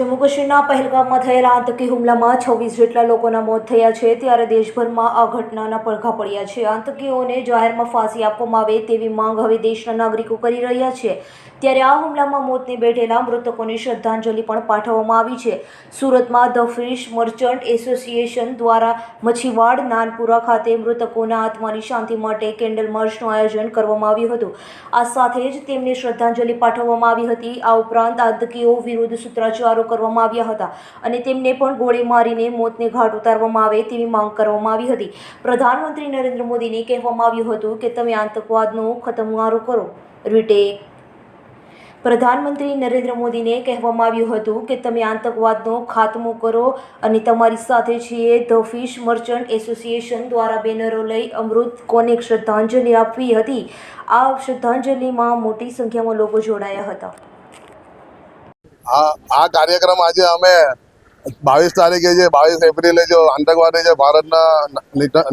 જમ્મુ કાશ્મીરના પહેલગામમાં થયેલા આતંકી હુમલામાં છવ્વીસ જેટલા લોકોના મોત થયા છે. ત્યારે દેશભરમાં આ ઘટનાના પડઘા પડ્યા છે. આતંકીઓને જાહેરમાં ફાંસી આપવામાં આવે તેવી માંગ હવે દેશના નાગરિકો કરી રહ્યા છે. ત્યારે આ હુમલામાં મોતને બેઠેલા મૃતકોને શ્રદ્ધાંજલિ પણ પાઠવવામાં આવી છે. સુરતમાં ધ ફિશ મર્ચન્ટ એસોસિએશન દ્વારા મચ્છીવાડ નાનપુરા ખાતે મૃતકોના આત્માની શાંતિ માટે કેન્ડલ માર્ચનું આયોજન કરવામાં આવ્યું હતું. આ સાથે જ તેમને શ્રદ્ધાંજલિ પાઠવવામાં આવી હતી. આ ઉપરાંત આતંકીઓ વિરુદ્ધ સૂત્રાચારો કરવામાં આવ્યા હતા અને તેમને પણ ગોળી મારીને મોતને ઘાટ ઉતારવામાં આવે તેવી માંગ કરવામાં આવી હતી. પ્રધાનમંત્રી નરેન્દ્ર મોદીને કહેવામાં આવ્યું હતું કે, તમે આતંકવાદનો ખતમવારો કરો. રીટેક પ્રધાનમંત્રી નરેન્દ્ર મોદીને કહેવામાં આવ્યું હતું કે તમે આતંકવાદનો ખાત્મો કરો અને તમારી સાથે છીએ ધ ફિશ મર્ચન્ટ એસોસિએશન દ્વારા બેનરો લઈ અમૃત કોને શ્રદ્ધાંજલિ આપવી હતી. આ શ્રદ્ધાંજલિમાં મોટી સંખ્યામાં લોકો જોડાયા હતા. આ કાર્યક્રમ આજે અમે બાવીસ તારીખે જે બાવીસ એપ્રિલે જો આતંકવાદી જે ભારતના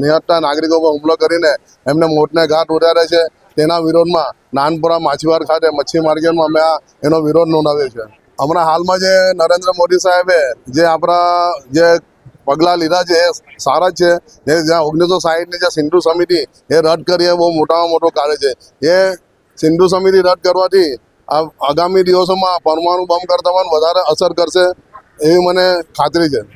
નિહત્તા નાગરિકો પર હુમલો કરીને એમને મોતને ઘાટ ઉતારે છે. તેના વિરોધમાં નાનપુરા માછીવાર ખાતે મચ્છી માર્કેટમાં અમે એનો વિરોધ નોંધાવ્યો છે. હમણાં હાલમાં જે નરેન્દ્ર મોદી સાહેબે જે આપણા જે પગલાં લીધા છે, એ સારા જ છે. એ જ્યાં ઓગણીસો સાહીઠની જે સિંધુ સમિતિ એ રદ કરી એ બહુ મોટામાં મોટું કાર્ય છે. એ સિંધુ સમિતિ રદ કરવાથી આગામી દિવસોમાં પરમાણુ બમ કરતા પણ વધારે અસર કરશે એવી મને ખાતરી છે.